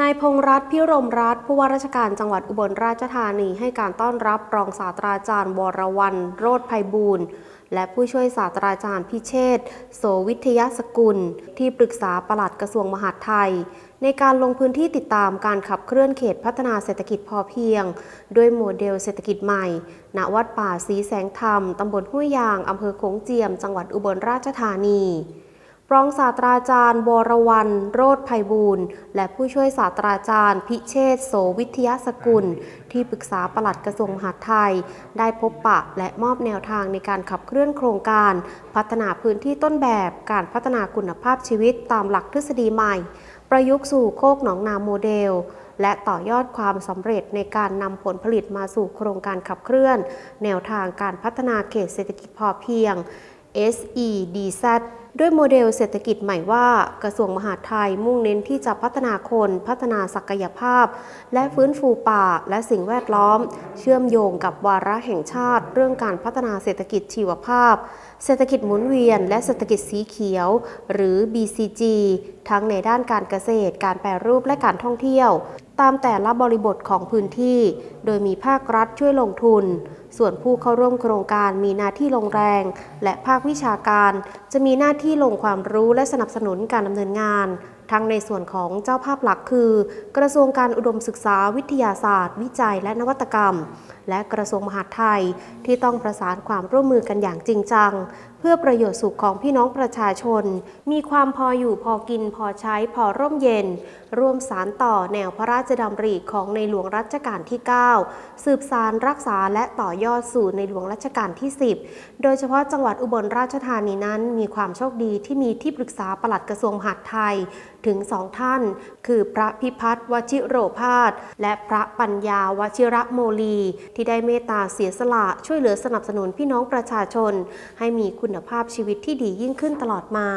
นายพงษ์รัตน์ พิรมรัตน์ ผู้ว่าราชการจังหวัดอุบลราชธานี ให้การต้อนรับรองศาสตราจารย์ วรวันโรธไพบูลย์ และผู้ช่วยศาสตราจารย์พิเชษฐ์ โสวิทยาสกุล ที่ปรึกษาปลัดกระทรวงมหาดไทย ในการลงพื้นที่ติดตามการขับเคลื่อนเขตพัฒนาเศรษฐกิจพอเพียง ด้วยโมเดลเศรษฐกิจใหม่ ณ วัดป่าศรีแสงธรรม ตำบลห้วยยาง อำเภอโขงเจียม จังหวัดอุบลราชธานี รองศาสตราจารย์วรวันโรธไพบูลย์และผู้ช่วยศาสตราจารย์ พิเชษโสวิทยาสกุล ที่ปรึกษาปลัดกระทรวงมหาดไทย ได้พบปะและมอบแนวทางในการขับเคลื่อนโครงการ พัฒนาพื้นที่ต้นแบบการพัฒนาคุณภาพชีวิตตามหลักทฤษฎีใหม่ ประยุกต์สู่โคกหนองนาโมเดลและต่อยอดความสำเร็จในการนำผลผลิตมาสู่โครงการขับเคลื่อน แนวทางการพัฒนาเขตเศรษฐกิจพอเพียง SEDZ ด้วยโมเดลเศรษฐกิจใหม่ว่า กระทรวงมหาดไทยมุ่งเน้นที่จะพัฒนาคนพัฒนาศักยภาพ และฟื้นฟูป่าและสิ่งแวดล้อม เชื่อมโยงกับวาระแห่งชาติ เรื่องการพัฒนาเศรษฐกิจชีวภาพ เศรษฐกิจหมุนเวียน และเศรษฐกิจสีเขียว หรือ BCG ทั้งในด้านการเกษตร การแปรรูปและการท่องเที่ยวตามแต่ละบริบทของพื้นที่ โดยมีภาครัฐช่วยลงทุน ส่วนผู้เข้าร่วมโครงการมีหน้าที่ลงแรง และภาควิชาการ จะมีหน้าที่ลงความรู้และสนับสนุนการดำเนินงาน ทั้งในส่วนของเจ้าภาพหลักคือ กระทรวงการอุดมศึกษาวิทยาศาสตร์ วิจัยและนวัตกรรม และกระทรวงมหาดไทย ที่ต้องประสานความร่วมมือกันอย่างจริงจัง เพื่อประโยชน์สุขของพี่น้องประชาชน มีความพออยู่พอกินพอใช้พอร่มเย็น ร่วมสารต่อแนวพระราชดำริของในหลวงรัชกาลที่ 9 สืบสารรักษาและต่อยอดสู่ในหลวงรัชกาลที่ 10 โดยเฉพาะจังหวัดอุบลราชธานีนั้น มีความโชคดีที่มีที่ปรึกษาปลัดกระทรวงมหาดไทยถึงสองท่าน คือพระพิพัฒน์วชิโรภาสและพระปัญญาวชิระโมลี ที่ได้เมตตาเสียสละช่วยเหลือสนับสนุนพี่น้องประชาชน ให้มีคุณภาพชีวิตที่ดียิ่งขึ้นตลอดมา